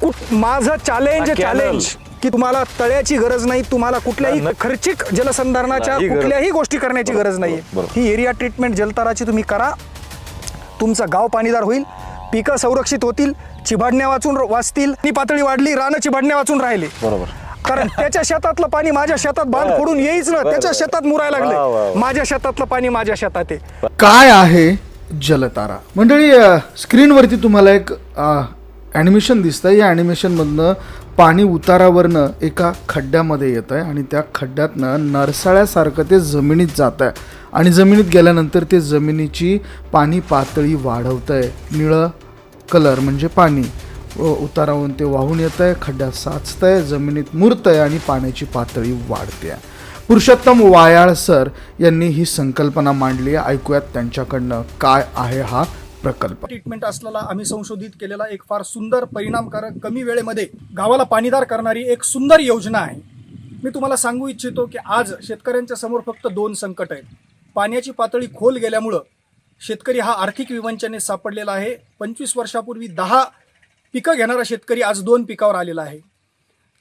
कुठ- माझं चॅलेंज हा, कॅनल. चॅलेंज की तुम्हाला तळ्याची गरज नाही तुम्हाला कुठल्याही खर्चिक जलसंधारणाच्या नाही गरज. कुठल्याही गोष्टी करण्याची गरज नाहीये बरोबर. ही एरिया ट्रीटमेंट जलताराची तुम्ही करा तुमचं गाव पाणीदार होईल पिकं संरक्षित होतील चिभाडण्या वाचून वाचतील आणि पातळी वाढली रानं चिभाडण्या वाचून राहिले बरोबर कारण त्याच्या शेतातलं पाणी माझ्या शेतात बांध बरं. फोडून येईच ना बरं, त्याच्या बरं. शेतात मुरायला वा, वा, लागले. माझ्या शेतातलं पाणी माझ्या शेतात आहे काय आहे जलतारा मंडळी अ, स्क्रीनवरती तुम्हाला एक ॲनिमेशन दिसतं या ॲनिमेशनमधनं पाणी उतारावरनं एका खड्ड्यामध्ये येतं आहे आणि त्या खड्ड्यातनं नरसाळ्यासारखं ते जमिनीत जात आहे आणि जमिनीत गेल्यानंतर ते जमिनीची पाणी पातळी वाढवतं आहे निळं कलर म्हणजे पाणी. उताराहून ते वाहून येतं आहे खड्ड्यात साचतं आहे जमिनीत मुरतं आहे आणि पाण्याची पातळी वाढते. आहे पुरुषोत्तम वायाळ सर यांनी ही संकल्पना मांडली आहे. ऐकूयात त्यांच्याकडनं काय आहे हा प्रकल्प. ट्रीटमेंट असलेला आम्ही संशोधित केलेला एक फार सुंदर परिणामकारक कमी वेळेमध्ये गावाला पाणीदार करणारी एक सुंदर योजना आहे. मी तुम्हाला सांगू इच्छितो की आज शेतकऱ्यांच्या समोर फक्त दोन संकट आहेत. पाण्याची पातळी खोल गेल्यामुळं शेतकरी हा आर्थिक विवंचनेत सापडलेला आहे. पंचवीस वर्षापूर्वी दहा पिकं घेणारा शेतकरी आज दोन पिकावर आलेला आहे.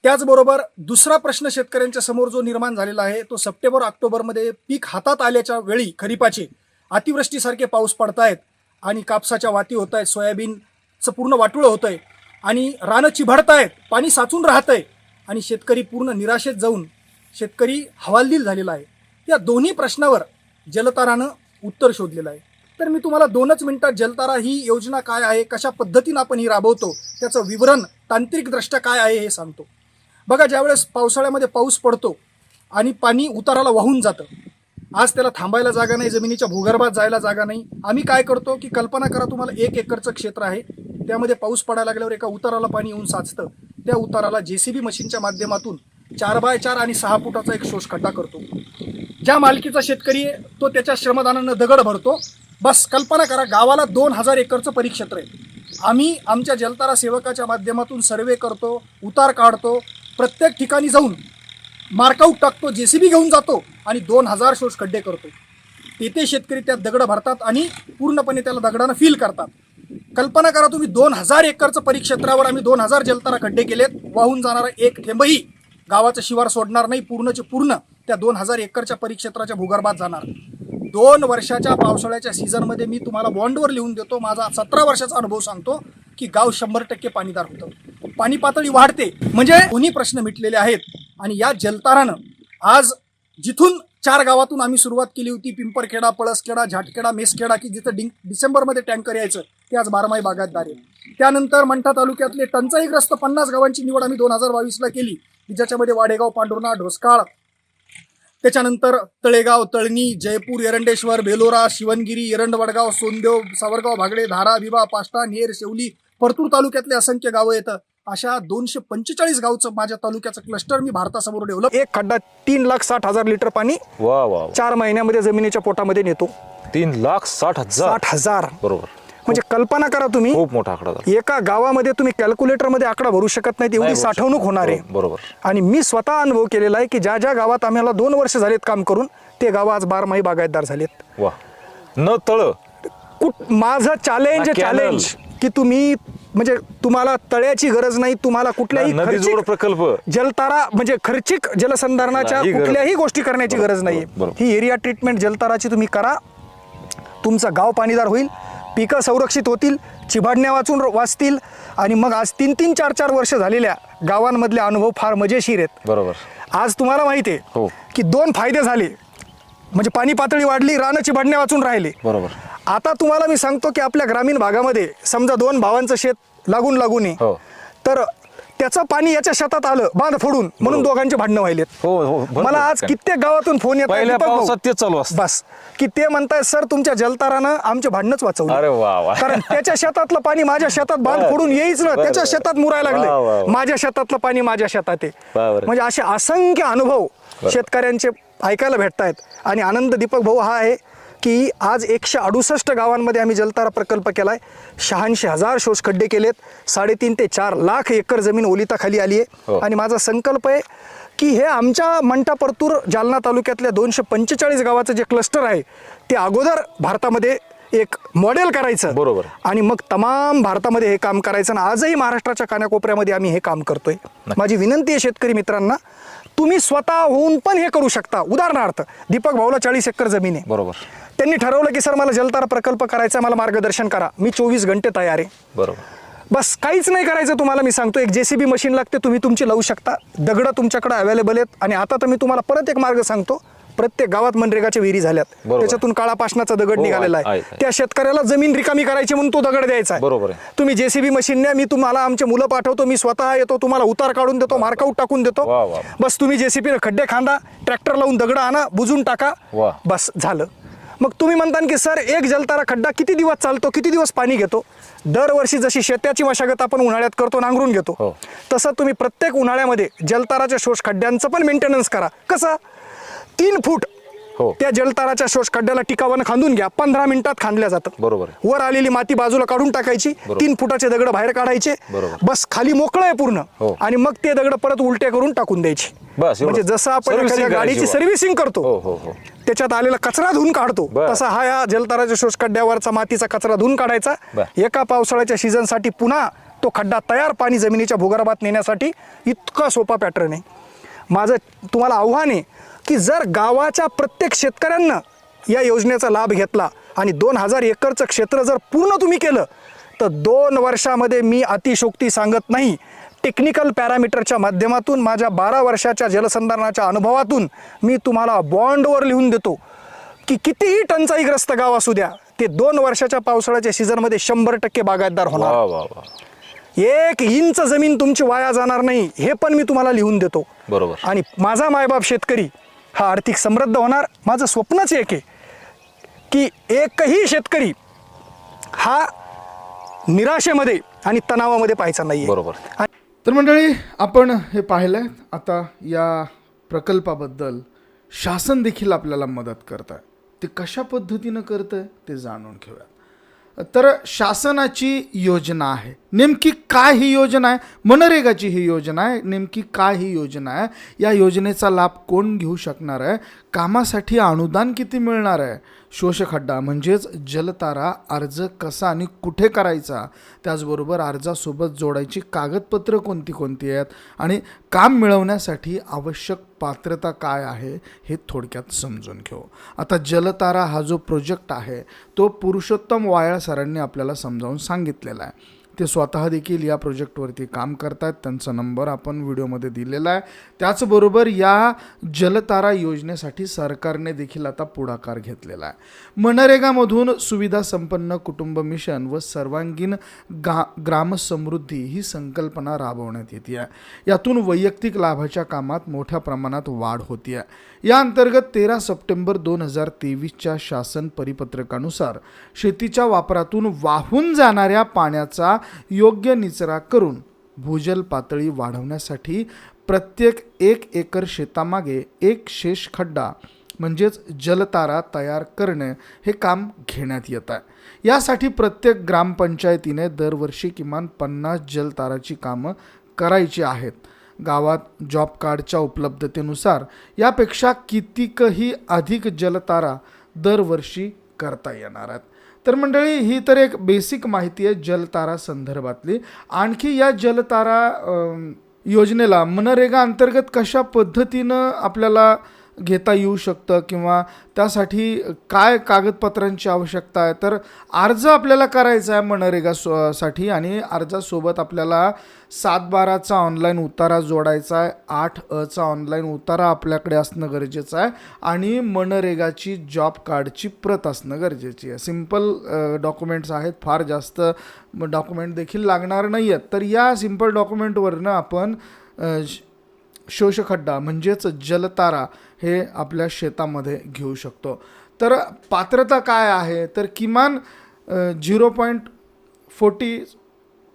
त्याचबरोबर दुसरा प्रश्न शेतकऱ्यांच्या समोर जो निर्माण झालेला आहे तो सप्टेंबर ऑक्टोबरमध्ये पीक हातात आल्याच्या वेळी खरीपाचे अतिवृष्टीसारखे पाऊस पडतायत. आणि कापसाच्या वाती होत आहेत सोयाबीनचं पूर्ण वाटुळं होतं आहे. आणि रानं चिभडत आहेत पाणी साचून राहतंय आणि शेतकरी पूर्ण निराशेत जाऊन शेतकरी हवालदिल झालेला आहे. या दोन्ही प्रश्नावर जलतारानं उत्तर शोधलेलं आहे. तर मी तुम्हाला दोनच मिनिटात जलतारा ही योजना काय आहे कशा पद्धतीनं आपण ही राबवतो त्याचं विवरण तांत्रिकदृष्ट्या काय आहे हे सांगतो. बघा ज्यावेळेस पावसाळ्यामध्ये पाऊस पडतो आणि पाणी उताराला वाहून जातं आज त्याला थांबायला जागा नाही जमिनीच्या भूगर्भात जायला जागा नाही. आम्ही काय करतो की कल्पना करा तुम्हाला एक एकरचं क्षेत्र आहे. त्यामध्ये पाऊस पडायला लागल्यावर एका उताराला पाणी येऊन साचतं. त्या उताराला जेसीबी मशीनच्या माध्यमातून चार बाय चार आणि सहा फुटाचा एक शोष खड्डा करतो. ज्या मालकीचा शेतकरी आहे तो त्याच्या श्रमदानानं दगड भरतो. बस कल्पना करा गावाला दोन हजार एकरचं परिक्षेत्र आहे. आम्ही आमच्या जलतारा सेवकाच्या माध्यमातून सर्वे करतो उतार काढतो. प्रत्येक ठिकाणी जाऊन मार्कआउट टाकतो जेसीबी घेऊन जातो. आणि दोन हजार शोष खड्डे करतो तेथे शेतकरी त्यात दगडं भरतात आणि पूर्णपणे त्याला दगडानं फील करतात. कल्पना करा तुम्ही दोन हजार एकरचं परिक्षेत्रावर आम्ही दोन हजार जलतारा खड्डे केलेत. वाहून जाणारा एक थेंबही गावाचं शिवार सोडणार नाही पूर्णचे पूर्ण त्या दोन हजार एकरच्या परिक्षेत्राच्या भूगर्भात जाणार. दोन वर्षाच्या पावसाळ्याच्या सीझनमध्ये मी तुम्हाला बॉन्डवर लिहून देतो माझा सतरा वर्षाचा अनुभव सांगतो की गाव शंभर टक्के पाणीदार होतं. पाणी पातळी वाढते. म्हणजे दोन्ही प्रश्न मिटलेले आहेत. आणि या जलतारानं आज जिथून चार गावातून आम्ही सुरुवात केली होती. पिंपरखेडा पळसखेडा झाटखेडा मेसखेडा की जिथं डिंग डिसेंबरमध्ये टँकर यायचं ते आज बारमाही बागायतदार आहे त्यानंतर मंठा तालुक्यातले टंचाईग्रस्त पन्नास गावांची निवड आम्ही दोन हजार बावीसला केली. की ज्याच्यामध्ये वाडेगाव पांडुर्णा ढोसकाळ त्याच्यानंतर तळेगाव तळणी जयपूर एरंडेश्वर बेलोरा शिवनगिरी एरंडवडगाव सोनदेव सावरगाव भागडे धारा विवा पाष्टा नेर शेवली परतूर तालुक्यातले असंख्य गावं येतं. अशा दोनशे पंचेचाळीस गावचं माझ्या तालुक्याचं क्लस्टर मी भारतासमोर डेव्हलप एक खड्डा तीन लाख साठ हजार लिटर पाणी वा वा. चार महिन्यामध्ये जमिनीच्या पोटामध्ये नेतो. तीन लाख साठ हजार. साठ हजार. बरोबर. म्हणजे कल्पना करा तुम्ही खूप मोठा आकडा झाला. एका गावामध्ये तुम्ही कॅल्क्युलेटरमध्ये आकडा भरू शकत नाही एवढी भरू साठवणूक. होणार आहे. बरोबर, बरोबर. आणि मी स्वतः अनुभव केलेला आहे की ज्या ज्या गावात आम्हाला दोन वर्ष झालेत काम करून ते गाव आज बारमाही बागायतदार झालेत. वा. न तळ. कुठ माझं चॅलेंज हा, कॅनल. चॅलेंज की तुम्ही म्हणजे तुम्हाला तळ्याची गरज नाही तुम्हाला कुठल्याही नदी जोड खर्चिक प्रकल्प. जलतारा म्हणजे खर्चिक जलसंधारणाच्या नाही. कुठल्याही गोष्टी करण्याची गरज बरोबर. ही एरिया ट्रीटमेंट जलताराची तुम्ही करा. तुमचं गाव पाणीदार होईल पिकं संरक्षित होतील चिभाडण्या वाचून वाचतील आणि मग आज तीन तीन चार चार वर्ष झालेल्या गावांमधले अनुभव फार मजेशीर आहेत. बरोबर. आज तुम्हाला माहिती हो. आहे की दोन फायदे झाले. म्हणजे पाणी पातळी वाढली रानं चिभाडण्या वाचून राहिले. बरोबर. आता तुम्हाला मी सांगतो की आपल्या ग्रामीण भागामध्ये समजा दोन भावांचं शेत लागून लागून आहे हो. तर त्याचं पाणी याच्या शेतात आलं बांध फोडून म्हणून दोघांचे भांडणं व्हायलेत हो हो भरपूर. मला आज कित्येक गावातून फोन येत पहिल्या पावसात ते चालू असतं बस की ते म्हणताय सर तुमच्या जलतारानं आमचे भांडणच अरे वाचवलं वा वा कारण त्याच्या शेतातलं पाणी माझ्या शेतात बांध. फोडून येईच ना त्याच्या बरं. शेतात मुरायला वा, वा, लागले वा. माझ्या शेतातलं पाणी माझ्या शेतात आहे बरं. म्हणजे असे असंख्य अनुभव शेतकऱ्यांचे ऐकायला भेटत आहेत आणि आनंद दीपक भाऊ हा आहे की आज एकशे अडुसष्ट गावांमध्ये आम्ही जलतारा प्रकल्प केलाय. शहाऐंशी हजार शोष खड्डे केलेत. साडेतीन ते चार लाख एकर जमीन ओलिताखाली आली हो. आहे आणि माझा संकल्प आहे की हे आमच्या मंठा परतूर जालना तालुक्यातल्या दोनशे पंचेचाळीस गावाचं जे क्लस्टर आहे ते अगोदर भारतामध्ये एक मॉडेल करायचं. बरोबर. आणि मग तमाम भारतामध्ये हे काम करायचं आणि आजही महाराष्ट्राच्या कानाकोपऱ्यामध्ये आम्ही हे काम करतोय. माझी विनंती आहे शेतकरी मित्रांना तुम्ही स्वतः होऊन पण हे करू शकता. उदाहरणार्थ दीपक भाऊला चाळीस एकर जमीन आहे. बरोबर. त्यांनी ठरवलं की सर मला जलतारा प्रकल्प करायचा आहे, मला मार्गदर्शन करा. मी चोवीस घंटे तयार आहे. बरोबर. बस काहीच नाही करायचं तुम्हाला मी सांगतो. एक जेसीबी मशीन लागते तुम्ही तुमची लावू शकता. दगडं तुमच्याकडे अवेलेबल आहेत. आणि आता तर मी तुम्हाला परत एक मार्ग सांगतो. प्रत्येक गावात मनरेगाच्या विहिरी झाल्यात बरोबर. त्याच्यातून काळा पाषाणाचा दगड हो, निघालेला आहे, आहे आहे. त्या शेतकऱ्याला जमीन रिकामी करायची म्हणून तो दगड द्यायचा आहे बरोबर आहे. तुम्ही जेसीबी मशीन न्या मी तुम्हाला आमचे मुलं पाठवतो मी स्वतः येतो तुम्हाला उतार काढून देतो मार्कआउट टाकून देतो वा, वा, वा. बस तुम्ही जेसीबी खड्डे खांदा ट्रॅक्टर लावून दगड आणा बुजून टाका वा. बस झालं मग तुम्ही म्हणता की सर एक जलतारा खड्डा किती दिवस चालतो किती दिवस पाणी घेतो दरवर्षी जशी शेत्याची मशागत आपण उन्हाळ्यात करतो नांगरून घेतो हो. तसं तुम्ही प्रत्येक उन्हाळ्यामध्ये जलताराच्या शोष खड्ड्यांचं पण मेंटेनन्स करा कसं तीन फूट हो. त्या जलताराच्या शोष खड्ड्याला टिकावानं खांदून घ्या पंधरा मिनिटात खांदल्या जातात बरोबर आहे. वर आलेली माती बाजूला काढून टाकायची बरोबर. तीन फुटाचे दगड बाहेर काढायचे बरोबर. बस खाली मोकळं आहे पूर्ण हो. आणि मग ते दगड परत उलटे करून टाकून द्यायची बस एवढं. म्हणजे जसं आपण Servicing एखाद्या करायची गाडीची बा. सर्व्हिसिंग हो करतो हो हो त्याच्यात आलेला कचरा धुवून काढतो बर. तसा हा या जलताराच्या शोष खड्ड्यावरचा मातीचा कचरा धुवून काढायचा बर. एका पावसाळ्याच्या सीझनसाठी पुन्हा तो खड्डा तयार पाणी जमिनीच्या भूगर्भात नेण्यासाठी इतका सोपा पॅटर्न आहे माझं तुम्हाला आव्हान आहे की जर गावाच्या प्रत्येक शेतकऱ्यांना या योजनेचा लाभ घेतला आणि दोन हजार एकरचं क्षेत्र जर पूर्ण तुम्ही केलं तर दोन वर्षामध्ये मी अतिशोक्ती सांगत नाही. टेक्निकल पॅरामीटरच्या माध्यमातून माझ्या बारा वर्षाच्या जलसंधारणाच्या अनुभवातून मी तुम्हाला बॉन्डवर लिहून देतो की कितीही टंचाईग्रस्त गाव असू द्या ते दोन वर्षाच्या पावसाळ्याच्या सीझनमध्ये शंभर टक्के बागायतदार होणार. एक इंच जमीन तुमची वाया जाणार नाही हे पण मी तुम्हाला लिहून देतो. बरोबर. आणि माझा मायबाप शेतकरी हा आर्थिक समृद्ध होणार. माझं स्वप्नच एक आहे की एकही शेतकरी हा निराशेमध्ये आणि तणावामध्ये पाहायचा नाही बरोबर. तर मंडळी आपण हे पाहिलं आहे आता या प्रकल्पाबद्दल शासन देखील आपल्याला मदत करत आहे ते कशा पद्धतीनं करतं आहे ते जाणून घेऊया तर शासनाची योजना आहे. नेमकी काय ही योजना आहे? मनरेगाची ही योजना आहे. नेमकी काय ही योजना आहे? या योजनेचा लाभ कोण घेऊ शकणार आहे? कामासाठी अनुदान किती मिळणार आहे? शोषखड्डा म्हणजेच जलतारा अर्ज कसा आणि कुठे करायचा? त्याचबरोबर अर्जासोबत जोडायची कागदपत्रं कोणती कोणती आहेत? आणि काम मिळवण्यासाठी आवश्यक पात्रता काय आहे? हे थोडक्यात समजून घेऊ. आता जलतारा हा जो प्रोजेक्ट आहे तो पुरुषोत्तम वायाळ सरांनी आपल्याला समजावून सांगितलेला आहे. ते स्वतः देखील या प्रोजेक्टवरती काम करतात त्यांचा नंबर आपण व्हिडिओमध्ये दिलेला आहे. त्याचबरोबर या जलतारा योजनेसाठी सरकारने देखील आता पुढाकार घेतलेला आहे. मनरेगामधून सुविधा संपन्न कुटुंब मिशन व सर्वांगीण गा ग्रामसमृद्धी ही संकल्पना राबवण्यात येते आहे. यातून वैयक्तिक लाभाच्या कामात मोठ्या प्रमाणात वाढ होती आहे. या अंतर्गत तेरा सप्टेंबर दोन हजार तेवीसच्या शासन परिपत्रकानुसार शेतीच्या वापरातून वाहून जाणाऱ्या पाण्याचा योग्य निचरा करून भूजल पातळी वाढवण्यासाठी प्रत्येक एक एकर शेतामागे एक शेष खड्डा म्हणजेच जलतारा तयार करणे हे काम घेण्यात येत आहे. यासाठी प्रत्येक ग्रामपंचायतीने दरवर्षी किमान पन्नास जलताराची कामं करायची आहेत. गावात जॉब कार्डच्या उपलब्धतेनुसार यापेक्षा कितीकही अधिक जलतारा दरवर्षी करता येणार आहेत. तर मंडळी ही तर एक बेसिक माहिती आहे जलतारा संदर्भातली. आणखी या जलतारा योजनेला मनरेगा अंतर्गत कशा पद्धतीनं आपल्याला घेता येऊ शकतं किंवा त्यासाठी काय कागदपत्रांची आवश्यकता आहे? तर अर्ज आपल्याला करायचा आहे मनरेगा सो साठी आणि अर्जासोबत आपल्याला सात बाराचा ऑनलाईन उतारा जोडायचा आहे. आठ अचा ऑनलाईन उतारा आपल्याकडे असणं गरजेचं आहे आणि मनरेगाची जॉब कार्डची प्रत असणं गरजेची आहे. सिंपल डॉक्युमेंट्स आहेत. फार जास्त डॉक्युमेंट देखील लागणार नाही आहेत तर या सिंपल डॉक्युमेंटवरनं आपण श- शोषखड्डा म्हणजेच जलतारा हे आपल्या शेतामध्ये घेऊ शकतो. तर पात्रता काय आहे? तर किमान झिरो पॉईंट फोर्टी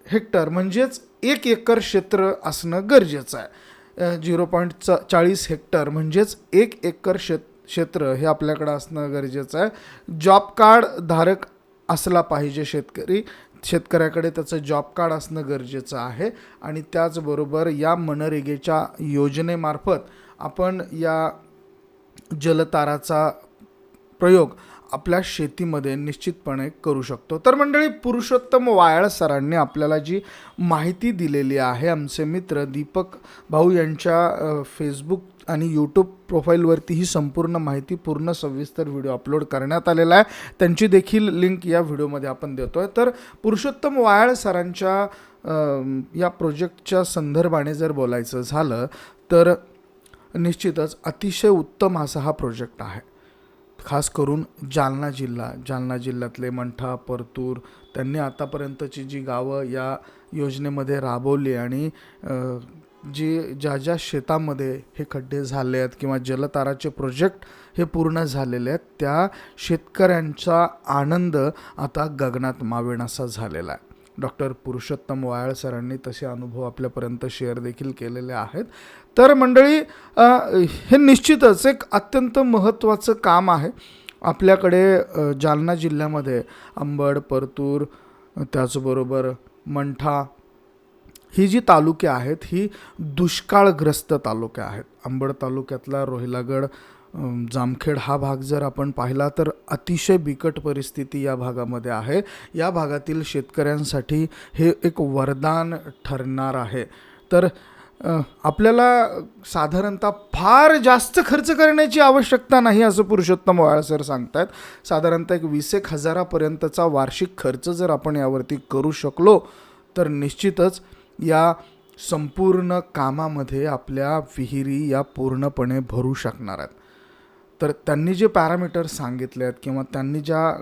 हेक्टर म्हणजेच एक एकर क्षेत्र असणं गरजेचं आहे. झिरो पॉईंट च चाळीस हेक्टर म्हणजेच एक एकर शेत क्षेत्र हे आपल्याकडं असणं गरजेचं आहे. जॉब कार्ड धारक असला पाहिजे शेतकरी. शेतकऱ्याकडे त्याचं जॉब कार्ड असणं गरजेचं आहे. आणि त्याचबरोबर या मनरेगेच्या योजनेमार्फत आपण या जलताराचा प्रयोग आपल्या शेतीमध्ये निश्चितपणे करू शकतो. तर मंडळी पुरुषोत्तम वायाळ सरांनी आपल्याला जी माहिती दिलेली आहे आमचे मित्र दीपक भाऊ यांच्या फेसबुक आणि यूट्यूब प्रोफाईलवरती ही संपूर्ण माहिती पूर्ण सविस्तर व्हिडिओ अपलोड करण्यात आलेला आहे. त्यांची देखील लिंक या व्हिडिओमध्ये आपण देतो आहे तर पुरुषोत्तम वायाळ सरांच्या या प्रोजेक्टच्या संदर्भाने जर बोलायचं झालं तर निश्चितच अतिशय उत्तम असा हा प्रोजेक्ट आहे. खास करून जालना जिल्हा. जालना जिल्ह्यातले मंठा परतूर त्यांनी आतापर्यंतची जी गावं या योजनेमध्ये राबवली आणि जी ज्या ज्या शेतामध्ये हे खड्डे झाले आहेत किंवा जलताराचे प्रोजेक्ट हे पूर्ण झालेले आहेत त्या शेतकऱ्यांचा आनंद आता गगनात मावेनासा झालेला आहे. डॉक्टर पुरुषोत्तम वायाळ सरांनी तसे अनुभव आपल्यापर्यंत शेअर देखील केलेले आहेत. तर मंडळी हे निश्चितच एक अत्यंत महत्त्वाचं काम आहे. आपल्याकडे जालना जिल्ह्यामध्ये अंबड परतूर त्याचबरोबर मंठा ही जी तालुके आहेत ही दुष्काळग्रस्त तालुके आहेत. अंबड तालुक्यातला रोहिलागड जामखेड हा भाग जर आपण पाहिला तर अतिशय बिकट परिस्थिती या भागामध्ये आहे. या भागातील शेतकऱ्यांसाठी हे एक वरदान ठरणार आहे. तर आपल्याला साधारणतः फार जास्त खर्च करण्याची आवश्यकता नाही असं पुरुषोत्तम वाळ सर सांगतायत. साधारणतः एक वीस एक हजारापर्यंतचा वार्षिक खर्च जर आपण यावरती करू शकलो तर निश्चितच या संपूर्ण कामामध्ये आपल्या विहिरी या पूर्णपणे भरू शकणार आहेत. तर त्यांनी जे पॅरामीटर्स सांगितले आहेत किंवा त्यांनी ज्या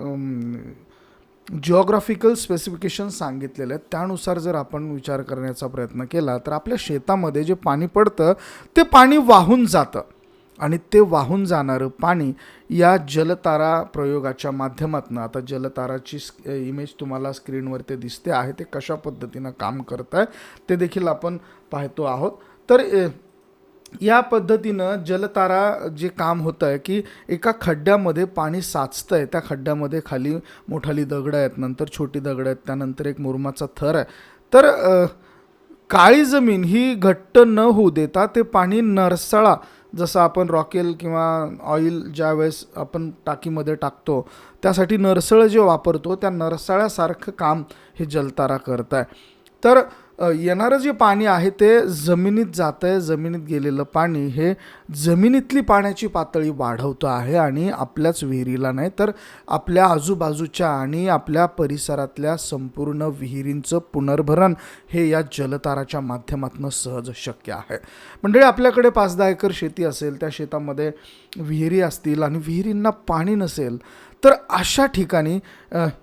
जिओग्राफिकल स्पेसिफिकेशन सांगितलेले आहेत त्यानुसार जर आपण विचार करण्याचा प्रयत्न केला तर आपल्या शेतामध्ये जे पाणी पडतं ते पाणी वाहून जातं. आणि ते वाहून जाणारं पाणी या जलतारा प्रयोगाच्या माध्यमातून आता जलताराची इमेज तुम्हाला स्क्रीनवर ते दिसते आहे ते कशा पद्धतीनं काम करत आहे ते देखील आपण पाहतो आहोत. तर या पद्धतीनं जलतारा जे काम होतं आहे की एका खड्ड्यामध्ये पाणी साचतं आहे त्या खड्ड्यामध्ये खाली मोठाली दगडं आहेत नंतर छोटी दगडं आहेत त्यानंतर एक मुरमाचा थर आहे. तर काळी जमीन ही घट्ट न होऊ देता ते पाणी नरसळा जसं आपण रॉकेल किंवा ऑइल ज्या वेळेस आपण टाकीमध्ये टाकतो त्यासाठी नरसळ जे वापरतो त्या नरसाळ्यासारखं काम हे जलतारा करत आहे. तर येणारं जे पाणी आहे ते जमिनीत जातं आहे जमिनीत गेलेलं पाणी हे जमिनीतली पाण्याची पातळी वाढवतं आहे आणि आपल्याच विहिरीला नाही तर आपल्या आजूबाजूच्या आणि आपल्या परिसरातल्या संपूर्ण विहिरींचं पुनर्भरण हे या जलताराच्या माध्यमातून सहज शक्य आहे. मंडळी आपल्याकडे पाच दहा एकर शेती असेल त्या शेतामध्ये विहिरी असतील आणि विहिरींना पाणी नसेल तर अशा ठिकाणी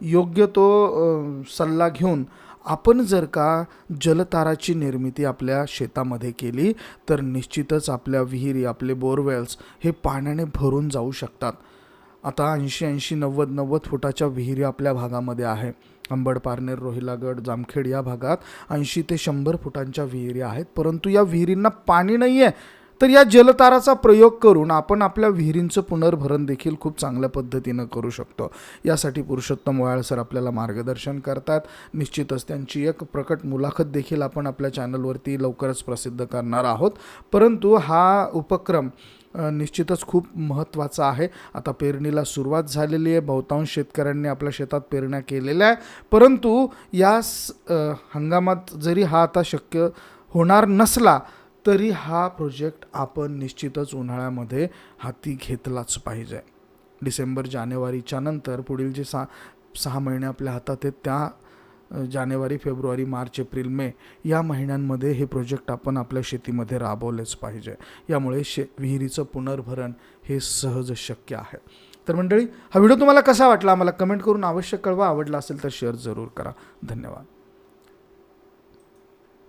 योग्य तो सल्ला घेऊन आपण जर का जलताराची निर्मिती आपल्या शेतामध्ये केली तर निश्चितच आपल्या विहिरी आपले बोरवेल्स हे पाण्याने भरून जाऊ शकतात. आता ऐंशी ऐंशी नव्वद नव्वद फुटाच्या विहिरी आपल्या भागामध्ये आहे. अंबड पारनेर रोहिलागड जामखेड या भागात ऐंशी ते शंभर फुटांच्या विहिरी आहेत. परंतु या विहिरींना पाणी नाही आहे तर या जलताराचा प्रयोग करून आपण आपल्या विहिरींचं पुनर्भरण देखील खूप चांगल्या पद्धतीनं करू शकतो. यासाठी पुरुषोत्तम वायाळ सर आपल्याला मार्गदर्शन करतात. निश्चितच त्यांची एक प्रकट मुलाखत देखील आपण आपल्या चॅनलवरती लवकरच प्रसिद्ध करणार आहोत. परंतु हा उपक्रम निश्चितच खूप महत्त्वाचा आहे. आता पेरणीला सुरुवात झालेली आहे. बहुतांश शेतकऱ्यांनी आपल्या शेतात पेरण्या केलेल्या आहे परंतु या हंगामात जरी हा आता शक्य होणार नसला तरी हा प्रोजेक्ट आपण निश्चितच उन्हाळ्यामध्ये हाती घेतलाच पाहिजे. डिसेंबर जानेवारीच्या नंतर पुढील जे सा सहा महिने आपल्या हातात आहेत त्या जानेवारी फेब्रुवारी मार्च एप्रिल मे या महिन्यांमध्ये हे प्रोजेक्ट आपण आपल्या शेतीमध्ये राबवलेच पाहिजे. यामुळे शे विहिरीचं पुनर्भरण हे सहज शक्य आहे. तर मंडळी हा व्हिडिओ तुम्हाला कसा वाटला? आम्हाला कमेंट करून आवश्यक कळवा. आवडला असेल तर शेअर जरूर करा. धन्यवाद.